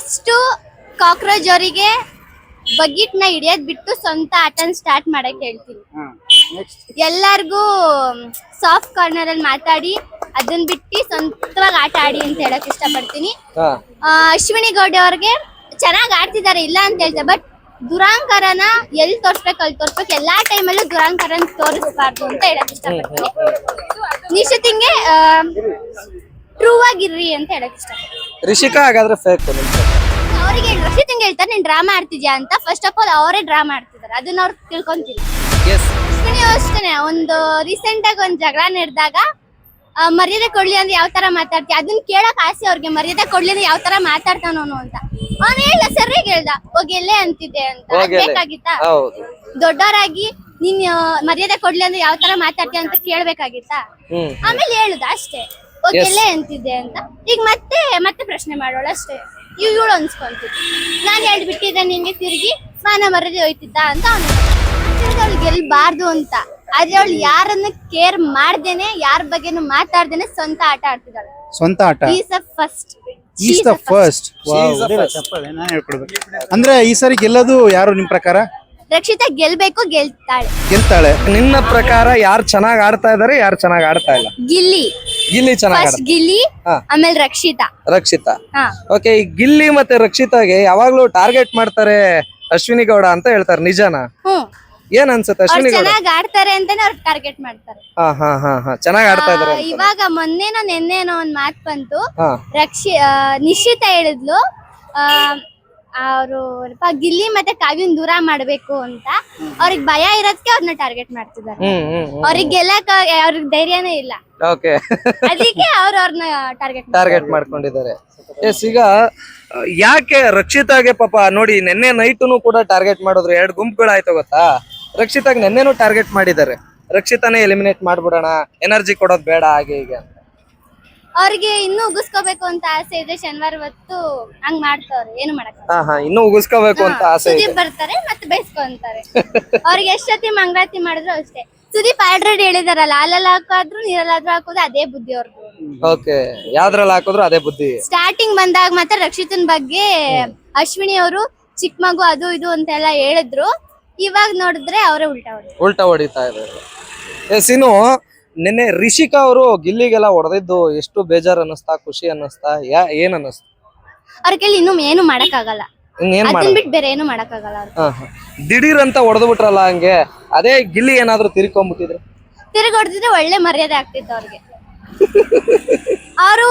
First cockroach ಅವರಿಗೆ ಬಗಿಟ್ನ ಹಿಡಿಯೋದ್ ಬಿಟ್ಟು ಸ್ವಂತ ಆಟನ್ ಸ್ಟಾರ್ಟ್ ಮಾಡಕ್ ಹೇಳ್ತೀನಿ. ಎಲ್ಲಾರ್ಗೂ ಸಾಫ್ಟ್ ಕಾರ್ನರ್ ಅಲ್ಲಿ ಮಾತಾಡಿ ಅದನ್ ಬಿಟ್ಟು ಸ್ವಂತವಾಗಿ ಆಟ ಆಡಿ ಅಂತ ಹೇಳಕ್ ಇಷ್ಟಪಡ್ತೀನಿ. ಅಶ್ವಿನಿ ಗೌಡ ಅವ್ರಿಗೆ ಚೆನ್ನಾಗಿ ಆಡ್ತಿದ್ದಾರೆ ಇಲ್ಲ ಅಂತ ಹೇಳ್ತಾರೆ ಬಟ್ ದುರಾಂಕರನ ಎಲ್ಲಿ ತೋರ್ಸ್ಬೇಕು ಅಲ್ಲಿ ತೋರ್ಸ್ಬೇಕು ಎಲ್ಲಾ ಟೈಮಲ್ಲೂ ದುರಾಂಕರನ್ ತೋರಿಸ್ಬಾರ್ದು ಅಂತ ಹೇಳಕ್ ಇಷ್ಟಪಡ್ತೀನಿ. ನಿಶಿತಿಂಗೆ ಟ್ರೂ ಆಗಿರ್ರಿ ಅಂತ ಹೇಳಕ್ ಇಷ್ಟ. ರಿಷಿಕಾ ಹಾಗಾದ್ರೆ ಫೇಕ್ ಅವರಿಗೆ ರಕ್ಷಿತಿಂಗ್ ಹೇಳ್ತಾರೆ ನೀನ್ ಡ್ರಾಮಾ ಆಡ್ತಿದ್ಯಾ ಅಂತ ಫಸ್ಟ್ ಆಫ್ ಆಲ್ ಅವರೇ ಡ್ರಾಮಾ ಆಡ್ತಿದ್ದಾರೆ ಅದನ್ನ ಅವ್ರು ತಿಳ್ಕೊಂತಿಲ್ಲ ಎಸ್ ಅಶ್ವಿನಿ ಅಷ್ಟೇನೆ ಒಂದು ರೀಸೆಂಟ್ ಆಗಿ ಒಂದ್ ಜಗಳ ನಡೆದಾಗ ಆ, ಮರ್ಯಾದೆ ಕೊಡ್ಲಿ ಅಂದ್ರೆ ಯಾವ ತರ ಮಾತಾಡ್ತೀಯ ಅದನ್ನ ಕೇಳಕ್ ಆಸೆ ಅವ್ರಿಗೆ ಮರ್ಯಾದೆ ಕೊಡ್ಲಿ ಅಂದ್ರೆ ಯಾವ ತರ ಮಾತಾಡ್ತಾನೋನು ಅಂತ. ಅವನ್ ಹೇಳ್ದ ಸರಿಯಾಗಿ ಹೇಳ್ದ ಹೋಗಿ ಎಲ್ಲೇ ಅಂತಿದ್ದೆ ಅಂತ. ಅದ್ ಹೋಗಿ ಎಲ್ಲೇ. ಬೇಕಾಗಿತ್ತಾ? ಹೌದು. ದೊಡ್ಡವರಾಗಿ ನೀನ್ ಆ, ಮರ್ಯಾದೆ ಕೊಡ್ಲಿ ಅಂದ್ರೆ ಯಾವ ತರ ಮಾತಾಡ್ತೀಯ ಅಂತ ಕೇಳ್ಬೇಕಾಗಿತ್ತಾ? ಹ್ಮ್. ಆಮೇಲೆ ಹೇಳುದ ಅಷ್ಟೇ. Yes. ಅಂತಿದ್ದೆ ಅಂತ. ಈಗ ಮತ್ತೆ ಮತ್ತೆ ಪ್ರಶ್ನೆ ಮಾಡೋಳ ಅಷ್ಟೇ. ಇವ್ ಇವಳು ಅನ್ಸ್ಕೊಂತಿದ್ದೆ ನಾನ್ ಹೇಳ್ಬಿಟ್ಟಿದ್ದೆ ನಿನ್ಗೆ ತಿರುಗಿ ಸ್ನಾನ ಮರ್ಯಾದೆ ಹೋಯ್ತಿದ್ದ ಅಂತ ಅವಳು ಗೆಲ್ಬಾರ್ದು ಅಂತ. ಆದ್ರೆ ಅವಳು ಯಾರನ್ನ ಕೇರ್ ಮಾಡ್ದೇನೆ ಯಾರ ಬಗ್ಗೆನು ಮಾತಾಡ್ದೇನೆ ಸ್ವಂತ ಆಟ ಆಡ್ತಿದ್ದಾಳೆ. ಸ್ವಂತ ಆಟ? Is a first is the first ಅಂದ್ರೆ ಈ ಸರಿ ಗೆಲ್ಲೋದು ಯಾರು ನಿಮ್ ಪ್ರಕಾರ? ರಕ್ಷಿತಾ ಗೆಲ್ಬೇಕು ಗೆಲ್ತಾಳೆ. ಗೆಲ್ತಾಳೆ. ನಿನ್ನ ಪ್ರಕಾರ ಯಾರು ಚೆನ್ನಾಗ್ ಆಡ್ತಾ ಇದಾರೆ ಯಾರು ಚೆನ್ನಾಗ್ ಆಡ್ತಾ ಇಲ್ಲ? ಗಿಲ್ಲಿ. ಗಿಲ್ಲಿ ಚೆನ್ನಾಗಿ ಫಸ್ಟ್ ಗಿಲ್ಲಿ ಹಾ. ಆಮೇಲೆ ರಕ್ಷಿತಾ. ರಕ್ಷಿತಾ. ಹಾ. ಓಕೆ ಈ ಗಿಲ್ಲಿ ಮತ್ತೆ ರಕ್ಷಿತಾಗೆ ಯಾವಾಗ್ಲೂ ಟಾರ್ಗೆಟ್ ಮಾಡ್ತಾರೆ ಅಶ್ವಿನಿ ಗೌಡ ಅಂತ ಹೇಳ್ತಾರೆ ನಿಜಾನ? ಹ್ಮ್ ಏನ್ ಅನ್ಸುತ್ತೆ ಅವ್ರು ಅಶ್ವಿನಿ ಗೌಡ? ಚೆನ್ನಾಗ್ ಆಡ್ತಾರೆ ಅಂತಾನೆ ಅವ್ರು ಟಾರ್ಗೆಟ್ ಮಾಡ್ತಾರೆ. ಹಾ ಹಾ ಹಾ ಹಾ. ಚೆನ್ನಾಗಿ ಆಡ್ತಾ ಇದಾರೆ ಆ, ಇವಾಗ ಮೊನ್ನೆನೋ ನೆನ್ನೆನೋ ಒಂದ್ ಮಾತ್ ಬಂತು. ಹಾ. ರಕ್ಷಿ ಆ, ನಿಶ್ಚಿತ ಹೇಳಿದ್ಲು. ಅವರು ಗಿಲ್ಲಿ ಮತ್ತೆ ಕಾವ್ಯನ್ ದೂರ ಮಾಡ್ಬೇಕು ಅಂತ ಅವ್ರಿಗೆ ಭಯ ಇರೋದಕ್ಕೆ ಅವ್ರನ್ನ ಟಾರ್ಗೆಟ್ ಮಾಡ್ತಿದ್ದಾರೆ. ಅವ್ರಿಗೆ ಗೆಲ್ಲಕ್ ಅವ್ರಿಗೆ ಧೈರ್ಯನೇ ಇಲ್ಲ. ಓಕೆ ಅದಕ್ಕೆ ಅವ್ರು ಅವ್ರನ್ನ ಟಾರ್ಗೆಟ್ ಟಾರ್ಗೆಟ್ ಮಾಡ್ಕೊಂಡಿದ್ದಾರೆ. ಎಸ್ ಈಗ ಯಾಕೆ ರಕ್ಷಿತಾಗೆ ಪಾಪ ನೋಡಿ ನಿನ್ನೆ ನೈಟ್ನು ಕೂಡ ಟಾರ್ಗೆಟ್ ಮಾಡಿದ್ರು. ಎರಡು ಗುಂಪುಗಳಾಯ್ತು ಗೊತ್ತಾ? ರಕ್ಷಿತಾಗ್ ನಿನ್ನೆನೂ ಟಾರ್ಗೆಟ್ ಮಾಡಿದ್ದಾರೆ. ರಕ್ಷಿತಾನೇ ಎಲಿಮಿನೇಟ್ ಮಾಡ್ಬಿಡೋಣ. ಎನರ್ಜಿ ಕೊಡೋದು ಬೇಡ ಹಾಗೆ ಈಗ ಅಂತ. ಅವ್ರಿಗೆ ಇನ್ನೂ ಉಗಿಸ್ಕೋಬೇಕು ಅಂತ ಆಸೆ ಇದೆ ಶನಿವಾರ ಹೊತ್ತು ಹಂಗ್ ಮಾಡ್ತಾವ್ರೆ ಏನು ಮಾಡಕ್ ಹಾ ಹಾ ಇನ್ನೂ ಉಗಿಸ್ಕೋಬೇಕು ಅಂತ ಆಸೆ ಇದೆ. ಸುದೀಪ್ ಬರ್ತಾರೆ ಮತ್ತೆ ಬೈಸ್ಕೊಂತಾರೆ ಅವ್ರಿಗೆ ಎಷ್ಟೊತ್ತಿ ಮಂಗಳಾರತಿ ಮಾಡಿದ್ರು ಅಷ್ಟೇ. ಸುದೀಪ್ ಆಲ್ರೆಡಿ ಹೇಳಿದಾರಲ್ಲ ಅಲ್ಲಲ್ಲಿ ಹಾಕಾದ್ರು ನೀರಲ್ಲಾದ್ರೂ ಹಾಕೋದು ಅದೇ ಬುದ್ಧಿ ಅವ್ರದ್ದು ಓಕೆ ಯಾವ್ದ್ರಲ್ಲಿ ಹಾಕಿದ್ರು ಅದೇ ಬುದ್ಧಿ. ಸ್ಟಾರ್ಟಿಂಗ್ ಬಂದಾಗ ಮಾತ್ರ ರಕ್ಷಿತನ್ ಬಗ್ಗೆ ಅಶ್ವಿನಿ ಅವರು ಚಿಕ್ಕ ಮಗು ಅದು ಇದು ಅಂತ ಎಲ್ಲ ಹೇಳಿದ್ರು. ಇವಾಗ ನೋಡಿದ್ರೆ ಅವರೇ ಉಲ್ಟಾ ಹೊಡೆದ್ರು ಉಲ್ಟಾ ಹೊಡಿತಾ ಇದ್ದಾರೆ. ಏ ಇನ್ನು ನಿನ್ನೆ ರಿಷಿಕಾ ಅವರು ಗಿಲ್ಲಿಗೆಲ್ಲ ಹೊಡೆದಿದ್ದು ಎಷ್ಟು ಬೇಜಾರ್ ಅನ್ನಿಸ್ತಾ ಖುಷಿ ಅನ್ನಿಸ್ತಾ ಯಾ ಏನ್ ಅನ್ನಿಸ್ತಾ? ಅವ್ರ ಕೈಲಿ ಇನ್ನೂ ಏನು ಮಾಡಕ್ಕಾಗಲ್ಲ. ಇನ್ನೇನ್ ಅದನ್ನ ಬಿಟ್ಟು ಬೇರೆ ಏನು ಮಾಡಕ್ಕಾಗಲ್ಲ ಅವ್ರು. ಹಾ ಹಾ. ದಿಢೀರ್ ಅಂತ ಹೊಡೆದು ಬಿಟ್ರಲ್ಲ ಹಂಗೆ ಅದೇ ಗಿಲ್ಲಿ ಏನಾದ್ರೂ ತಿರ್ಕೊಂಡ್ಬಿಟ್ಟಿದ್ರೆ ತಿರುಗಿ ಹೊಡೆದಿದ್ರೆ ಒಳ್ಳೆ ಮರ್ಯಾದೆ ಆಗ್ತಿತ್ತು ಅವ್ರಿಗೆ. ಅವರು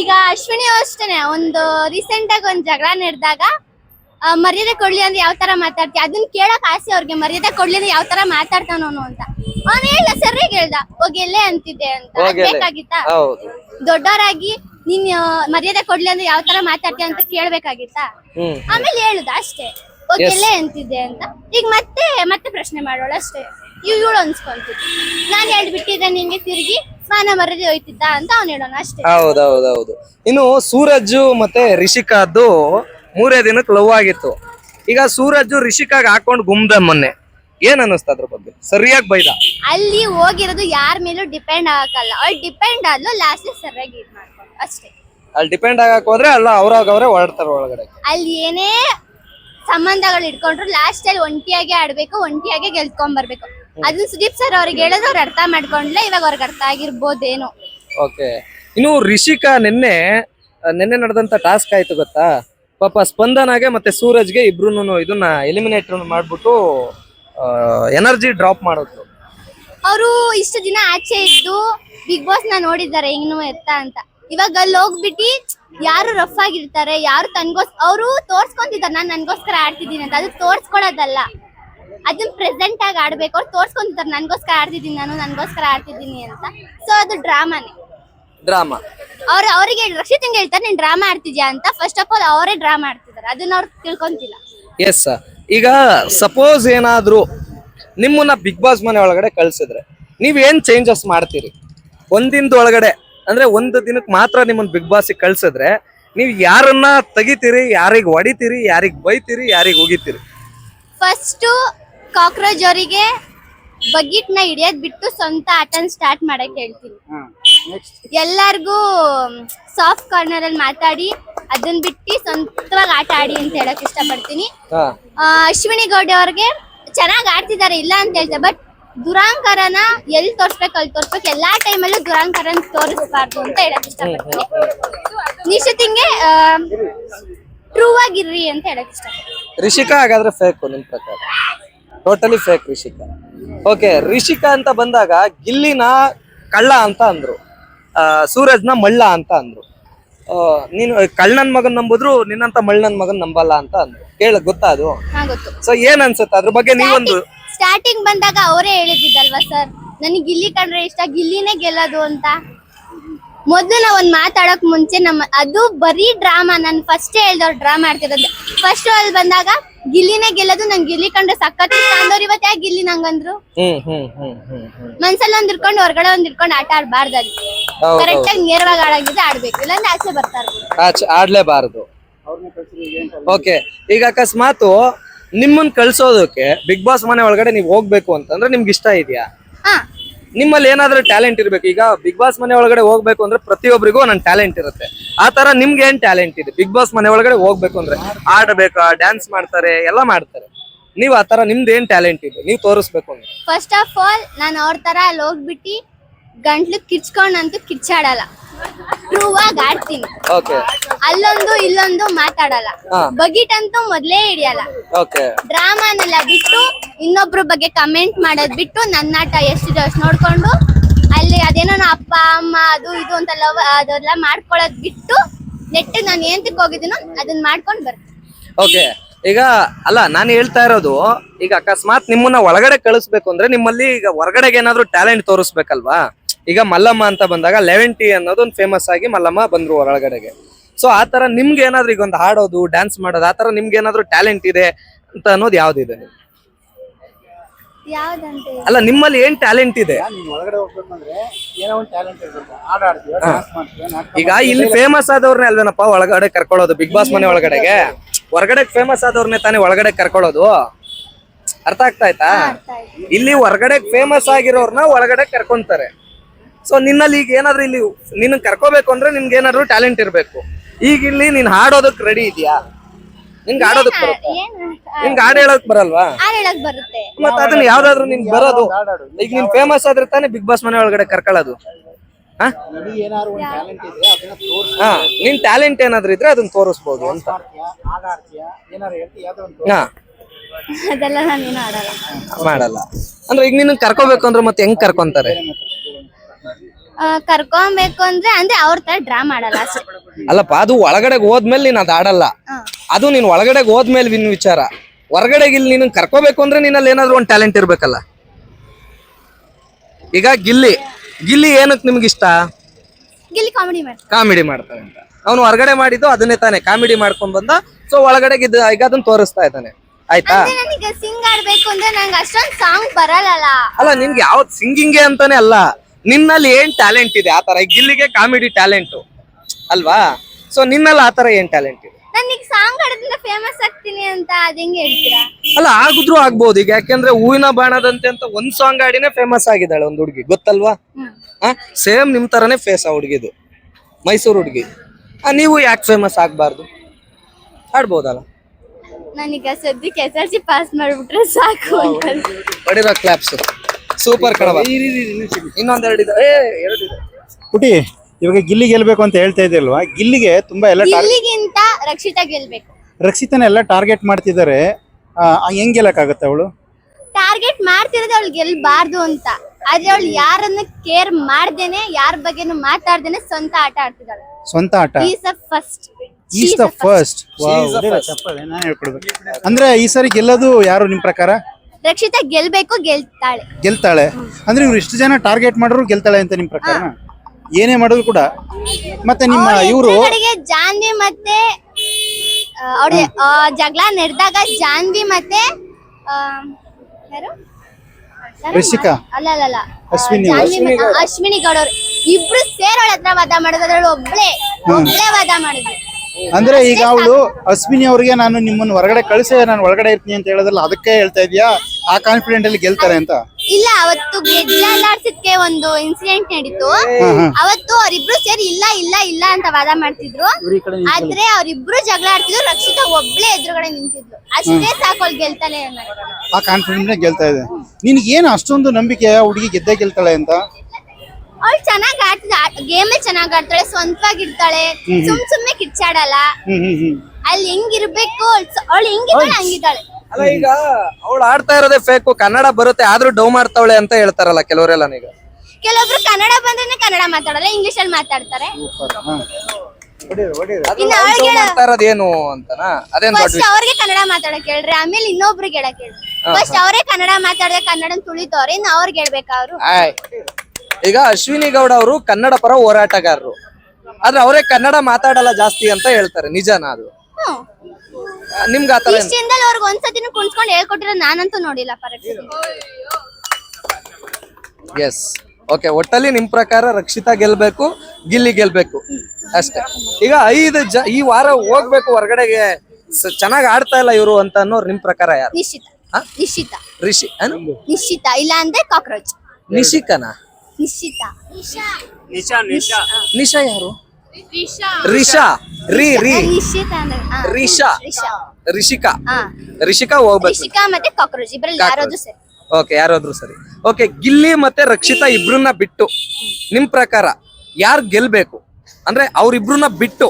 ಈಗ ಅಶ್ವಿನಿ ಅಷ್ಟೇನೆ ಒಂದು ರೀಸೆಂಟ್ ಆಗಿ ಒಂದ್ ಜಗಳ ನಡೆದಾಗ ಮರ್ಯಾದೆ ಕೊಡ್ಲಿ ಅಂದ್ರೆ ಯಾವ ತರ ಮಾತಾಡ್ತೀಯ ಅದನ್ನ ಕೇಳಕ್ ಆಸೆ ಅವ್ರಿಗೆ. ಮರ್ಯಾದೆ ಕೊಡ್ಲಿ ಅಂದ್ರೆ ಯಾವ ತರ ಮಾತಾಡ್ತಾನೋನು ಅಂತ. ಅವ್ನು ಹೇಳ್ದ ಸರಿಯಾಗಿ ಹೇಳ್ದ. ಹೋಗಿ ಎಲ್ಲೇ ಅಂತಿದ್ದೆ ಅಂತ. ಅದ್ ಬೇಕಾಗಿತ್ತಾ? ಹೌದು. ದೊಡ್ಡವರಾಗಿ ನೀನ್ ಆ, ಮರ್ಯಾದೆ ಕೊಡ್ಲಿ ಅಂದ್ರೆ ಯಾವ ತರ ಮಾತಾಡ್ತೀಯ ಅಂತ ಕೇಳ್ಬೇಕಾಗಿತ್ತಾ? ಹ್ಮ್. ಆಮೇಲೆ ಹೇಳುದ ಅಷ್ಟೇ. ಹೋಗಿ Yes. ಎಲ್ಲೇ ಅಂತಿದ್ದೆ ಅಂತ. ಈಗ ಮತ್ತೆ ಮತ್ತೆ ಪ್ರಶ್ನೆ ಮಾಡೋಳ ಅಷ್ಟೇ. ಇವ್ ಇವಳು ಅನ್ಸ್ಕೊಂತಿದ್ದೆ ನಾನ್ ಹೇಳ್ಬಿಟ್ಟಿದ್ದೆ ನಿನ್ಗೆ ತಿರುಗಿ ಸ್ನಾನ ಮರ್ಯಾದೆ ಹೋಯ್ತಿದ್ದ ಅಂತ ಅವ್ನು ಹೇಳೋಣ ಅಷ್ಟೇ. ಹೌದೌದೌದು. ಇನ್ನು ಸೂರಜ್ ಮತ್ತೆ ರಿಷಿಕಾದ್ದು ಮೂರೇ ದಿನಕ್ಕೆ ಲವ್ ಆಗಿತ್ತು. ಈಗ ಸೂರಜ್ ರಿಷಿಕಾಗ್ ಹಾಕೊಂಡು ಗುಮ್ದ ಮೊನ್ನೆ. ಏನ್ ಅನ್ನಿಸ್ತಾ ಅದ್ರ ಬಗ್ಗೆ? ಸರಿಯಾಗಿ ಬೈದ? ಅಲ್ಲಿ ಹೋಗಿರೋದು ಯಾರ ಮೇಲೂ ಡಿಪೆಂಡ್ ಆಗಲ್ಲ. ಅವ್ರು ಡಿಪೆಂಡ್ ಆದ್ಲು ಲಾಸ್ಟ್ ಸರಿಯಾಗಿ ಇದ್ ಮಾಡ್ಕೊಂಡು ಅಷ್ಟೇ. ಅಲ್ಲಿ ಡಿಪೆಂಡ್ ಆಗಕ್ ಹೋದ್ರೆ ಅಲ್ಲ ಅವ್ರಾಗ ಅವರೇ ಹೊರಡ್ತಾರ ಒಳಗಡೆ. ಅಲ್ಲಿ ಏನೇ ಸಂಬಂಧಗಳು ಇಟ್ಕೊಂಡ್ರು ಲಾಸ್ಟ್ ಅಲ್ಲಿ ಒಂಟಿಯಾಗಿ ಆಡ್ಬೇಕು ಒಂಟಿಯಾಗಿ ಗೆಲ್ಕೊಂಡ್ ಬರ್ಬೇಕು. ಅದನ್ನ ಸುದೀಪ್ ಸರ್ ಅವ್ರಿಗೆ ಹೇಳಿದ್ರೆ ಅವ್ರು ಅರ್ಥ ಮಾಡ್ಕೊಂಡ್ಲೆ ಇವಾಗ ಅವ್ರಿಗೆ ಅರ್ಥ ಆಗಿರ್ಬೋದೇನೋ. ಓಕೆ. ಇನ್ನು ರಿಷಿಕಾ ನಿನ್ನೆ ನಿನ್ನೆ ನಡೆದಂತ ಟಾಸ್ಕ್ ಆಯ್ತು ಗೊತ್ತಾ? ಪಾಪ ಸ್ಪಂದನಾಗೆ ಮತ್ತೆ ಸೂರಜ್ಗೆ ಇಬ್ರು ಇದನ್ನ ಎಲಿಮಿನೇಟ್ ಮಾಡ್ಬಿಟ್ಟು ಎನರ್ಜಿ ಡ್ರಾಪ್ ಮಾಡಿದ್ರು. ಅವರು ಇಷ್ಟು ದಿನ ಆಚೆ ಇದ್ದು ಬಿಗ್ ಬಾಸ್ನ ನೋಡಿದ್ದಾರೆ, ಇನ್ನು ಎತ್ತ ಅಂತ. ಇವಾಗ ಅಲ್ಲಿ ಹೋಗ್ಬಿಟ್ಟು ಯಾರು ರಫ್ ಆಗಿರ್ತಾರೆ, ಯಾರು ತನ್ಗೋಸ್, ಅವರು ತೋರ್ಸ್ಕೊಂತಿದ್ದಾರೆ ನಾನು ನನ್ಗೋಸ್ಕರ ಆಡ್ತಿದ್ದೀನಿ ಅಂತ. ಅದು ತೋರ್ಸ್ಕೊಳ್ಳೋದಲ್ಲ ಅದನ್ನ ಪ್ರೆಸೆಂಟ್ ಆಗಿ ಆಡ್ಬೇಕು, ಅವ್ರು ತೋರ್ಸ್ಕೊಂತಿದ್ದಾರೆ ನನ್ಗೋಸ್ಕರ ಆಡ್ತಿದ್ದೀನಿ ನಾನು, ನನ್ಗೋಸ್ಕರ ಆಡ್ತಿದ್ದೀನಿ ಅಂತ. ಸೊ ಅದು ಡ್ರಾಮಾನೇ ಡ್ರಾಮಾ. ಅವ್ರು ಅವರಿಗೆ ರಕ್ಷಿತಂಗೆ ಹೇಳ್ತಾರೆ ನೀನ್ ಡ್ರಾಮಾ ಆಡ್ತಿದ್ಯಾ ಅಂತ ಫಸ್ಟ್ ಆಫ್ ಆಲ್ ಅವರೇ ಡ್ರಾಮಾ ಆಡ್ತಿದ್ದಾರೆ. ಅದನ್ನ ಅವ್ರು ತಿಳ್ಕೊಂತಿಲ್ಲ. ಎಸ್ ಈಗ ಸಪೋಸ್ ಏನಾದ್ರು ನಿಮ್ಮನ್ನ ಬಿಗ್ ಬಾಸ್ ಮನೆ ಒಳಗಡೆ ಕಳ್ಸಿದ್ರೆ ನೀವ್ ಏನ್ ಚೇಂಜಸ್ ಮಾಡ್ತೀರಿ? ಒಂದಿನದ ಒಳಗಡೆ ಅಂದ್ರೆ ಒಂದು ದಿನಕ್ಕೆ ಮಾತ್ರ ನಿಮ್ಮನ್ನ ಬಿಗ್ ಬಾಸ್ ಕಳ್ಸಿದ್ರೆ ನೀವ್ ಯಾರನ್ನ ತೆಗಿತೀರಿ ಯಾರಿಗ್ ಹೊಡಿತೀರಿ ಯಾರಿಗ್ ಬೈತೀರಿ ಯಾರಿಗ್ ಹೋಗಿತೀರಿ ಫಸ್ಟ್ ಕಾಕ್ರೋಚ್ ಅವರಿಗೆ ಬಗಿಟ್ನ ಹಿಡಿಯೋದ್ ಬಿಟ್ಟು ಸ್ವಂತ ಆಟನ್ ಸ್ಟಾರ್ಟ್ ಮಾಡಕ್ ಹೇಳ್ತೀನಿ. ಎಲ್ಲಾರ್ಗೂ ಸಾಫ್ಟ್ ಕಾರ್ನರ್ ಅಲ್ಲಿ ಮಾತಾಡಿ ಅದನ್ನ ಬಿಟ್ಟು ಸ್ವಂತವಾಗಿ ಆಟ ಆಡಿ ಅಂತ ಹೇಳಕ್ ಇಷ್ಟಪಡ್ತೀನಿ. ಆ, ಅಶ್ವಿನಿ ಗೌಡ ಅವ್ರಿಗೆ ಚೆನ್ನಾಗಿ ಆಡ್ತಿದ್ದಾರೆ ಇಲ್ಲ ಅಂತ ಹೇಳ್ತಾರೆ ಬಟ್ ದುರಾಂಕರನ ಎಲ್ಲಿ ತೋರ್ಸ್ಬೇಕು ಅಲ್ಲಿ ತೋರ್ಸ್ಬೇಕು ಎಲ್ಲಾ ಟೈಮಲ್ಲೂ ದುರಾಂಕರನ್ ತೋರಿಸ್ಬಾರ್ದು ಅಂತ ಹೇಳಕ್ ಇಷ್ಟಪಡ್ತೀನಿ. ನಿಶಿತಿಂಗೆ ಟ್ರೂ ಆಗಿರ್ರಿ ಅಂತ ಹೇಳಕ್ ಇಷ್ಟಪಡ್ತೀನಿ. ರಿಷಿಕಾ ಹಾಗಾದ್ರೆ ಫೇಕ್ ನಿಮ್ ಪ್ರಕಾರ? Totally fake Rishika. Okay Rishika ಅಂತ ಬಂದಾಗ ಗಿಲ್ಲಿನ ಕಳ್ಳ ಅಂತ ಅಂದ್ರು. ಸೂರಜ್ನ ಮಳ್ಳ ಅಂತ ಅಂದ್ರು. ನೀನು ಕಳ್ಳನ್ ಮಗನ್ ನಂಬುದ್ರು ನಿನ್ನಂತ ಮಳ್ಳನ್ ಮಗನ್ ನಂಬಲ್ಲ ಅಂತ ಅಂದ್ರು. ಕೇಳ ಗೊತ್ತಾ ಅದು? ಹಾ ಗೊತ್ತು. ಸೊ ಏನ್ ಅನ್ಸುತ್ತೆ? ಅದ್ರ ಬಗ್ಗೆ ನೀವೊಂದು ಸ್ಟಾರ್ಟಿಂಗ್ ಬಂದಾಗ ಅವರೇ ಹೇಳಿದ್ದಿದ್ದಲ್ವಾ ಸರ್? ನನಗೆ ಗಿಲ್ಲಿ ಕಂಡ್ರೆ ಇಷ್ಟ ಗಿಲ್ಲಿನೇ ಗೆಲ್ಲೋದು ಅಂತ. ಮೊದ್ಲು ನಾವ್ ಒಂದ್ ಮಾತಾಡಕ್ ಮುಂಚೆ ನಮ್ಮ ಅದು ಬರೀ ಡ್ರಾಮಾ ನಾನು ಫಸ್ಟ್ ಹೇಳ್ದವ್ರು ಡ್ರಾಮಾ ಆಡ್ತಿರೋದು. ಫಸ್ಟ್ ಅಲ್ಲಿ ಬಂದಾಗ ಗಿಲ್ಲಿನೇ ಗೆಲ್ಲದು ನಂಗೆ ಗಿಲ್ಲಿ ಕಂಡ್ರೆ ಸಖತ್ ಇಷ್ಟ ಅಂದವ್ರು ಇವತ್ತು ಯಾಕೆ ಗಿಲ್ಲಿ ನಂಗಂದ್ರು? ಹ್ಮ್ ಹ್ಮ್ ಹ್ಮ್ ಹ್ಮ್ ಹ್ಮ್. ಮನ್ಸಲ್ಲಿ ಒಂದ್ ಇಟ್ಕೊಂಡು ಹೊರಗಡೆ ಒಂದ್ ಇಟ್ಕೊಂಡು ಆಟ ಆಡ್ಬಾರ್ದು ಅದು. ಹೌದು ಕರೆಕ್ಟ್ ಆಗಿ ನೇರವಾಗಿ ಆಡಾಗಿದ್ರೆ ಆಡ್ಬೇಕು ಇಲ್ಲಾಂದ್ರೆ ಆಚೆ ಬರ್ತಾರೆ. ಆಚೆ ಆಡ್ಲೇಬಾರದು. ಓಕೆ ಈಗ ಅಕಸ್ಮಾತ್ ನಿಮ್ಮನ್ನ ಕಳ್ಸೋದಕ್ಕೆ ಬಿಗ್ ಬಾಸ್ ಮನೆ ಒಳಗಡೆ ನೀವು ಹೋಗ್ಬೇಕು ಅಂತಂದ್ರೆ ನಿಮ್ಗೆ ಇಷ್ಟ ಇದೆಯಾ? ಹಾ. ನಿಮ್ಮಲ್ಲಿ ಏನಾದ್ರೂ ಟ್ಯಾಲೆಂಟ್ ಇರ್ಬೇಕು ಈಗ ಬಿಗ್ ಬಾಸ್ ಮನೆ ಒಳಗಡೆ ಹೋಗ್ಬೇಕು ಅಂದ್ರೆ ಪ್ರತಿಯೊಬ್ಬರಿಗೂ ಒಂದೊಂದು ಟ್ಯಾಲೆಂಟ್ ಇರುತ್ತೆ. ಆ ತರ ನಿಮ್ಗೆ ಏನ್ ಟ್ಯಾಲೆಂಟ್ ಇದೆ? ಬಿಗ್ ಬಾಸ್ ಮನೆ ಒಳಗಡೆ ಹೋಗ್ಬೇಕು ಅಂದ್ರೆ ಆಡಬೇಕಾ ಡ್ಯಾನ್ಸ್ ಮಾಡ್ತಾರೆ ಎಲ್ಲ ಮಾಡ್ತಾರೆ. ನೀವ್ ಆ ತರ ನಿಮ್ದು ಏನ್ ಟ್ಯಾಲೆಂಟ್ ಇದೆ? ನೀವ್ ತೋರಿಸ್ಬೇಕು ಅಂದ್ರೆ. ಫಸ್ಟ್ ಆಫ್ ಆಲ್ ನಾನು ಅವ್ರ ತರ ಅಲ್ಲಿ ಹೋಗ್ಬಿಟ್ಟು ಗಂಟ್ಲು ಕಿಚ್ಕೊಂಡಂತೂ ಕಿಚ್ಚಾಡಲ್ಲ ಟ್ರೂ ಆಗಿ ಆಡ್ತೀನಿ. ಓಕೆ ಅಲ್ಲೊಂದು ಇಲ್ಲೊಂದು ಮಾತಾಡಲ್ಲ. ಹಾ. ಬಗಿಟ್ ಅಂತೂ ಮೊದ್ಲೇ ಹಿಡಿಯಲ್ಲ. ಓಕೆ ಡ್ರಾಮಾನೆಲ್ಲ ಬಿಟ್ಟು ಇನ್ನೊಬ್ರ ಬಗ್ಗೆ ಕಮೆಂಟ್ ಮಾಡೋದ್ ಬಿಟ್ಟು ನನ್ನ ಆಟ ಎಷ್ಟಿದೆ ಅಷ್ಟು ನೋಡ್ಕೊಂಡು ಅಲ್ಲಿ ಅದೇನೋ ಅಪ್ಪ, ಅಮ್ಮ, ಅದು ಇದು ಅಂತ ಲವ್ ಅದೆಲ್ಲ ಮಾಡ್ಕೊಳ್ಳೋದ್ ಬಿಟ್ಟು ನೆಟ್ ನಾನು ಏನ್ತಕ್ ಹೋಗಿದ್ದೀನೋ ಅದನ್ನ ಮಾಡ್ಕೊಂಡು ಬರ್ತೀನಿ. ಓಕೆ ಈಗ ಅಲ್ಲ, ನಾನು ಹೇಳ್ತಾ ಇರೋದು, ಈಗ ಅಕಸ್ಮಾತ್ ನಿಮ್ಮನ್ನ ಒಳಗಡೆ ಕಳಿಸ್ಬೇಕು ಅಂದ್ರೆ ನಿಮ್ಮಲ್ಲಿ ಈಗ ಹೊರಗಡೆಗೆ ಏನಾದ್ರು ಟ್ಯಾಲೆಂಟ್ ತೋರಿಸ್ಬೇಕಲ್ವಾ? ಈಗ ಮಲ್ಲಮ್ಮ ಅಂತ ಬಂದಾಗ ಲೆವೆನ್ ಟಿ ಅನ್ನೋದು ಒಂದು ಫೇಮಸ್ ಆಗಿ ಮಲ್ಲಮ್ಮ ಬಂದ್ರು ಒಳಗಡೆಗೆ. ಸೊ ಆ ತರ ನಿಮ್ಗೆ ಏನಾದ್ರು ಈಗ ಒಂದು ಹಾಡೋದು ಡ್ಯಾನ್ಸ್ ಮಾಡೋದು, ಆ ತರ ನಿಮ್ಗೆ ಏನಾದ್ರು ಟ್ಯಾಲೆಂಟ್ ಇದೆ ಅಂತ ಅನ್ನೋದು ಯಾವ್ದಿದೆ? ಯಾವ್ದಂತ ಅಲ್ಲ ನಿಮ್ಮಲ್ಲಿ ಏನ್ ಟ್ಯಾಲೆಂಟ್ ಇದೆ? ನೀನ್ ಒಳಗಡೆ ಹೋಗ್ಬೇಕಂದ್ರೆ ಏನೋ ಒಂದು ಟ್ಯಾಲೆಂಟ್ ಇರ್ಬೇಕು. ಆಟ ಆಡ್ತೀಯ ಡ್ಯಾನ್ಸ್ ಮಾಡ್ತೀಯ ನಾಟಕ ಈಗ ಇಲ್ಲಿ ಫೇಮಸ್ ಆದವ್ರನ್ನೇ ಅಲ್ವೇನಪ್ಪ ಒಳಗಡೆ ಕರ್ಕೊಳ್ಳೋದು ಬಿಗ್ ಬಾಸ್ ಮನೆ ಒಳಗಡೆಗೆ? ಹೊರಗಡೆ ಫೇಮಸ್ ಆದವ್ರನ್ನೇ ತಾನೇ ಒಳಗಡೆ ಕರ್ಕೊಳ್ಳೋದು ಅರ್ಥ ಆಗ್ತಾ ಆಯ್ತಾ? ಇಲ್ಲಿ ಹೊರಗಡೆ ಫೇಮಸ್ ಆಗಿರೋರ್ನ ಒಳಗಡೆ ಕರ್ಕೊಂತಾರೆ. ಸೊ ನಿನ್ನಲ್ಲಿ ಈಗ ಏನಾದ್ರು ಇಲ್ಲಿ ನಿನ್ನ ಕರ್ಕೋಬೇಕು ಅಂದ್ರೆ ನಿನ್ಗೆ ಏನಾದ್ರು ಟ್ಯಾಲೆಂಟ್ ಇರಬೇಕು. ಈಗ ಇಲ್ಲಿ ನೀನ್ ಹಾಡೋದಕ್ ರೆಡಿ ಇದೆಯಾ? ನಿನ್ಗೆ ಆಡೋದು ಬರುತ್ತಾ? ಏನ್ ನಿನ್ಗೆ ಹಾಡ್ ಹೇಳೋಕ್ ಬರಲ್ವಾ? ಹಾಡ್ ಹೇಳಕ್ ಬರುತ್ತೆ. ಮತ್ತ ಅದನ್ನ ಯಾವ್ದಾದ್ರು ನಿನ್ ಬರೋದು. ಈಗ ನೀನ್ ಫೇಮಸ್ ಆದ್ರೆ ತಾನೇ ಬಿಗ್ ಬಾಸ್ ಮನೆ ಒಳಗಡೆ ಕರ್ಕೊಳ್ಳೋದು. ಹಾ? ನಿನಗೆ ಏನಾದ್ರು ಒಂದು ಟ್ಯಾಲೆಂಟ್ ಇದೆ ಅದನ್ನ ತೋರಿಸಿ ಹಾ ನಿನ್ ಟ್ಯಾಲೆಂಟ್ ಏನಾದ್ರು ಇದ್ರೆ ಅದನ್ನ ತೋರಿಸ್ಬೋದು ಅಂತ. ಹಾ. ಅದೆಲ್ಲ ನಾನೇನು ಆಡಲ್ಲ ಮಾಡಲ್ಲ. ಅಂದ್ರೆ ಈಗ ನಿನ್ನ ಕರ್ಕೋಬೇಕು ಅಂದ್ರೆ ಮತ್ತೆ ಹೆಂಗ್ ಕರ್ಕೊಂತಾರೆ? ಕರ್ಕೊಂಬೇಕು ಅಂದ್ರೆ ಅಂದ್ರೆ ಅವ್ರ ತರ ಡ್ರಾ ಮಾಡಲ್ಲ ಅಷ್ಟೇ. ಅಲ್ಲಪ್ಪ ಅದು ಒಳಗಡೆ ಹೋದ್ಮೇಲೆ ನೀನ್ ಅದ್ ಆಡಲ್ಲ. ಅದು ನೀನ್ ಒಳಗಡೆ ಹೋದ್ಮೇಲೆ ವಿನ್ ವಿಚಾರ. ಹೊರಗಡೆ ಇಲ್ಲಿ ನಿನ್ ಕರ್ಕೋಬೇಕು ಅಂದ್ರೆ ನಿನ್ನಲ್ಲಿ ಏನಾದ್ರು ಒಂದ್ ಟ್ಯಾಲೆಂಟ್ ಇರ್ಬೇಕಲ್ಲ. ಈಗ ಗಿಲ್ಲಿ ಗಿಲ್ಲಿ ಏನಕ್ ನಿಮ್ಗೆ ಇಷ್ಟ ಗಿಲ್ಲಿ ಕಾಮಿಡಿ ಮಾಡ್ತಾರೆ ಕಾಮಿಡಿ ಮಾಡ್ತಾನೆ ಅಂತ. ಅವನು ಹೊರಗಡೆ ಮಾಡಿದ್ದು ಅದನ್ನೇ ತಾನೆ ಕಾಮಿಡಿ ಮಾಡ್ಕೊಂಡ್ ಬಂದ. ಸೊ ಒಳಗಡೆ ಇದ್ದ ಈಗ ಅದನ್ನ ತೋರಿಸ್ತಾ ಇದ್ದಾನೆ. ಆಯ್ತಾ? ಅಂದ್ರೆ ನನಗೆ ಸಿಂಗ್ ಆಡ್ಬೇಕು ಅಂದ್ರೆ ನಂಗೆ ಅಷ್ಟೊಂದ್ ಸಾಂಗ್ ಬರಲ್ಲ ಅಲ್ಲ ನಿನ್ಗೆ ಯಾವ್ದು ಸಿಂಗಿಂಗ್ ಅಂತಾನೆ ಅಲ್ಲ. ನಿನ್ನಲ್ಲಿ ಏನ್ ಟ್ಯಾಲೆಂಟ್ ಇದೆ? ಆತರ ಈಗ ಗಿಲ್ಲಿಗೆ ಕಾಮಿಡಿ ಟ್ಯಾಲೆಂಟ್ ಅಲ್ವಾ? ಸೊ ನಿನ್ನಲ್ಲಿ ಆತರ ಏನ್ ಟ್ಯಾಲೆಂಟ್ ಇದೆ? ನನಗೆ ಸಾಂಗ್ ಫೇಮಸ್ ಆಗ್ತೀನಿ ಅಂತ ಅದ್ ಹೆಂಗ್ ಹೇಳ್ತೀರಾ? ಅಲ್ಲ ಆಗಿದ್ರು ಆಗ್ಬೋದು. ಈಗ ಯಾಕೆಂದ್ರೆ ಹೂವಿನ ಬಾಣದಂತೆ ಅಂತ ಒಂದ್ ಸಾಂಗ್ ಆಡಿನೇ ಫೇಮಸ್ ಆಗಿದ್ದಾಳೆ ಒಂದ್ ಹುಡುಗಿ. ಗೊತ್ತಲ್ವಾ? ಸೇಮ್ ನಿಮ್ ತರನೇ ಫೇಸ್ ಆ ಹುಡುಗಿದು. ಮೈಸೂರು ಹುಡುಗಿ. ನೀವು ಯಾಕೆ ಫೇಮಸ್ ಆಗ್ಬಾರ್ದು? ಆಡ್ಬೋದಲ್ಲ ನನಗೆ ಸದ್ಯಕ್ಕೆ ಎಸ್ ಎಲ್ ಸಿ ಪಾಸ್ ಮಾಡ್ಬಿಟ್ರೆ ಸಾಕು ಅಂತ. ಹೊಡಿರೋ ಕ್ಲಾಪ್ಸ್ ಸೂಪರ್ ಕಣವ ಇನ್ನೊಂದೆರಡು ಇದೆ. ಏ ಪುಟಿ ಇವಾಗ ಗಿಲ್ಲಿ ಗೆಲ್ಬೇಕು ಅಂತ ಹೇಳ್ತಾ ಇದ್ದಲ್ವಾ ಗಿಲ್ಲಿಗೆ ತುಂಬಾ ಎಲ್ಲ ರಕ್ಷಿತ ಇಲ್ಲಿಗಿಂತ ರಕ್ಷಿತಾ ಗೆಲ್ಬೇಕು. ರಕ್ಷಿತನ ಎಲ್ಲ ಟಾರ್ಗೆಟ್ ಮಾಡ್ತಿದ್ದಾರೆ ಆ, ಹೆಂಗ್ ಗೆಲ್ಲಕ್ಕಾಗತ್ತೆ ಅವಳು? ಟಾರ್ಗೆಟ್ ಮಾಡ್ತಿರೋದು ಅವಳು ಗೆಲ್ಬಾರ್ದು ಅಂತ. ಆದ್ರೆ ಅವಳು ಯಾರನ್ನ ಕೇರ್ ಮಾಡ್ದೇನೆ ಯಾರ ಬಗ್ಗೆನು ಮಾತಾಡ್ದೇನೆ ಸ್ವಂತ ಆಟ ಆಡ್ತಿದ್ದಾಳೆ ಸ್ವಂತ ಆಟ? Is a first is the first ಹೇಳ್ಕೊಡ್ಬೇಕು. ಅಂದ್ರೆ ಈ ಸರಿ ಗೆಲ್ಲೋದು ಯಾರು ನಿಮ್ ಪ್ರಕಾರ? ರಕ್ಷಿತಾ ಗೆಲ್ಬೇಕು ಗೆಲ್ತಾಳೆ. ಗೆಲ್ತಾಳೆ. ಅಂದ್ರೆ ಇವ್ರು ಇಷ್ಟು ಜನ ಟಾರ್ಗೆಟ್ ಮಾಡಿದ್ರು ಗೆಲ್ತಾಳೆ ಅಂತ ನಿಮ್ ಪ್ರಕಾರ? ಏನೇ ಮಾಡಿದ್ರು ಕೂಡ. ಮತ್ತೆ ನಿಮ್ಮ ಇವರು ಕಡೆಗೆ ಜಾನ್ವಿ ಮತ್ತೆ ಅವ್ರ ಜಗಳ ನಡೆದಾಗ ಜಾನ್ವಿ ಮತ್ತೆ ಆ, ಯಾರು? ಯಾರು? ರಿಷಿಕಾ. ಅಲ್ಲ ಅಲ್ಲ ಅಲ್ಲ. ಆ, ಅಶ್ವಿನಿ. ಜಾನ್ವಿ ಮತ್ತೆ- ಅಶ್ವಿನಿ ಗೌಡ. ಅವ್ರು. ಇಬ್ರು ಸೇರೋಳ ಹತ್ರ ವಾದ ಮಾಡಿದ್ರು. ಅದ್ರಲ್ಲಿ ಒಬ್ಳೆ. ಒಬ್ಳೆ ವಾದ ಮಾಡಿದ್ರು. ಅಂದ್ರೆ ಈಗ ಅವಳು ಅಶ್ವಿನಿ ಅವ್ರಿಗೆ ನಾನು ನಿಮ್ಮನ್ನ ಹೊರಗಡೆ ಕಳಿಸಿ ನಾನು ಒಳಗಡೆ ಇರ್ತೀನಿ ಅಂತ ಹೇಳೋದಲ್ಲ ಅದಕ್ಕೆ ಹೇಳ್ತಾ ಇದೀಯಾ? ಆ ಕಾನ್ಫಿಡೆಂಟ್ ಅಲ್ಲಿ ಗೆಲ್ತಾರೆ ಅಂತ? ಇಲ್ಲ ಅವತ್ತು ಗೆಜ್ಜೆ ಒಂದು ಇನ್ಸಿಡೆಂಟ್ ನಡೀತು. ಅವತ್ತು ಅವರಿಬ್ರು ಸೇರಿ ಇಲ್ಲ ಇಲ್ಲ ಇಲ್ಲ ಅಂತ ವಾದ ಮಾಡ್ತಿದ್ರು. ಆದ್ರೆ ಅವರಿಬ್ರು ಜಗಳ ಆಡ್ತಿದ್ರು ರಕ್ಷಿತಾ ಒಬ್ಳೆ ಎದುರುಗಡೆ ನಿಂತಿದ್ರು ಅಷ್ಟೇ ಸಾಕು ಅವ್ಳು ಗೆಲ್ತಾನೆ ಆ ಕಾನ್ಫಿಡೆಂಟ್ ಗೆಲ್ತಾ ಇದೆ. ನಿನ್ಗೆ ಏನು ಅಷ್ಟೊಂದು ನಂಬಿಕೆ ಹುಡುಗಿ ಗೆದ್ದೇ ಗೆಲ್ತಾಳೆ ಅಂತ? ಅವ್ಳು ಚೆನ್ನಾಗ್ ಆಡ್ತಿದ್ದ. ಗೇಮ್ ಚೆನ್ನಾಗ್ ಆಡ್ತಾಳೆ ಸ್ವಂತವಾಗಿರ್ತಾಳೆ. ಸುಮ್ ಸುಮ್ನೆ ಕಿಚ್ಚಾಡಲ್ಲ ಅಲ್ಲಿ ಹೆಂಗಿರ್ಬೇಕು ಅವಳು ಹೆಂಗಿದ್ದಾಳೆ ಹಂಗಿದ್ದಾಳೆ. ಅಲ್ಲ ಈಗ ಅವಳು ಆಡ್ತಾ ಇರೋದೇ ಫೇಕು ಕನ್ನಡ ಬರುತ್ತೆ ಆದ್ರೂ ಡೌ ಮಾಡ್ತಾವಳೆ ಅಂತ ಹೇಳ್ತಾರಲ್ಲ ಕೆಲವರೆಲ್ಲ ಈಗ. ಕೆಲವೊಬ್ರು ಕನ್ನಡ ಬಂದ್ರೆ ಕನ್ನಡ ಮಾತಾಡಲ್ಲ ಇಂಗ್ಲಿಷ್ ಅಲ್ಲಿ ಮಾತಾಡ್ತಾರೆ ಇನ್ನೊಬ್ರು ಇನ್ನು ಅವ್ಳಿಗೆ ಡೌ ಇರೋದೇನು ಅಂತನಾ? ಅದೇನ್ ದೊಡ್ಡ ಫಸ್ಟ್ ಅವ್ರಿಗೆ ಕನ್ನಡ ಮಾತಾಡಕ್ ಹೇಳ್ರಿ ಆಮೇಲೆ ಇನ್ನೊಬ್ರಿಗೆ ಹೇಳಕ್ ಹೇಳ್ರಿ. ಫಸ್ಟ್ ಅವರೇ ಕನ್ನಡ ಮಾತಾಡಿದ್ರೆ ಕನ್ನಡ ತುಳಿತವ್ರೆ ಇನ್ನು ಅವ್ರಿಗೆ ಹೇಳ್ಬೇಕ ಅವ್ರು? ಆಯ್. ಈಗ ಅಶ್ವಿನಿ ಗೌಡ ಅವರು ಕನ್ನಡ ಪರ ಹೋರಾಟಗಾರರು. ಆದ್ರೆ ಅವರೇ ಕನ್ನಡ ಮಾತಾಡಲ್ಲ ಜಾಸ್ತಿ ಅಂತ ಹೇಳ್ತಾರೆ ನಿಜನಾ ಅದು? ನಿಮ್ಗೆ ಆತರ ಏನ್- ಇಷ್ಟಿಂದಲೂ ಅವ್ರಿಗೆ ಒಂದ್ಸತಿನೂ ಕುಣ್ಸ್ಕೊಂಡು ಹೇಳ್ಕೊಟ್ಟಿರೋ ನಾನಂತೂ ನೋಡಿಲ್ಲ ಎಸ್ ಓಕೆ ಒಟ್ಟಲ್ಲಿ ನಿಮ್ ಪ್ರಕಾರ ರಕ್ಷಿತಾ ಗೆಲ್ಬೇಕು ಗಿಲ್ಲಿ ಗೆಲ್ಬೇಕು? ಅಷ್ಟೇ. ಈಗ ಐದು ಜ ಈ ವಾರ ಹೋಗ್ಬೇಕು ಹೊರಗಡೆಗೆ ಚೆನ್ನಾಗಿ ಆಡ್ತಾ ಇಲ್ಲ ಇವರು ಅಂತ ಅನ್ನೋರು ನಿಮ್ ಪ್ರಕಾರ ಯಾರು? ನಿಶ್ಚಿತ. ಹಾ? ನಿಶ್ಚಿತ. ರಿಷಿ? ನಿಶ್ಚಿತ. ಇಲ್ಲ ಅಂದ್ರೆ ಕಾಕ್ರೋಚ್. ನಿಶಿಕನಾ? ನಿಶ್ಚಿತ ನಿಶಾ. ಯಾರು? ರಿಷಾ. ರೀ ರೀ. ನಿಶ್ಚಿತ ಅಂದ್ರೆ ಹಾ. ರಿಷಾ. ರಿಷಾ. ರಿಷಿಕಾ. ಹಾ ರಿಷಿಕಾ ಹೋಗ್ಬೇಕು. ರಿಷಿಕಾ ಮತ್ತೆ ಕಾಕ್ರೋಚ್ ಇಬ್ರಲ್ಲಿ ಯಾರಾದ್ರೂ ಸರಿ. ಓಕೆ ಯಾರಾದ್ರೂ ಸರಿ. ಓಕೆ ಗಿಲ್ಲಿ ಮತ್ತೆ ರಕ್ಷಿತಾ ಇಬ್ರನ್ನ ಬಿಟ್ಟು ನಿಮ್ ಪ್ರಕಾರ ಯಾರು ಗೆಲ್ಬೇಕು? ಅಂದ್ರೆ ಅವ್ರಿಬ್ರನ್ನ ಬಿಟ್ಟು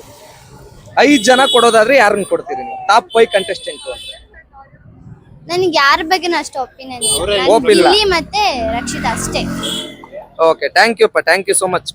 ಐದ್ ಜನ ಕೊಡೋದಾದ್ರೆ ಯಾರನ್ನ ಕೊಡ್ತೀರಿ ನೀವು? ಟಾಪ್ ಫೈವ್ ಕಂಟೆಸ್ಟೆಂಟ್ ಅಂದ್ರೆ. ನನಗೆ ಯಾರ ಬಗ್ಗೆನೂ ಅಷ್ಟು ಒಪಿನಿಯನ್. ಇಲ್ಲಿ. ಮತ್ತೆ ರಕ್ಷಿತಾ ಅಷ್ಟೇ. ಓಕೆ ಥ್ಯಾಂಕ್ ಯು ಅಪ್ಪ ಥ್ಯಾಂಕ್ ಯು ಸೋ ಮಚ್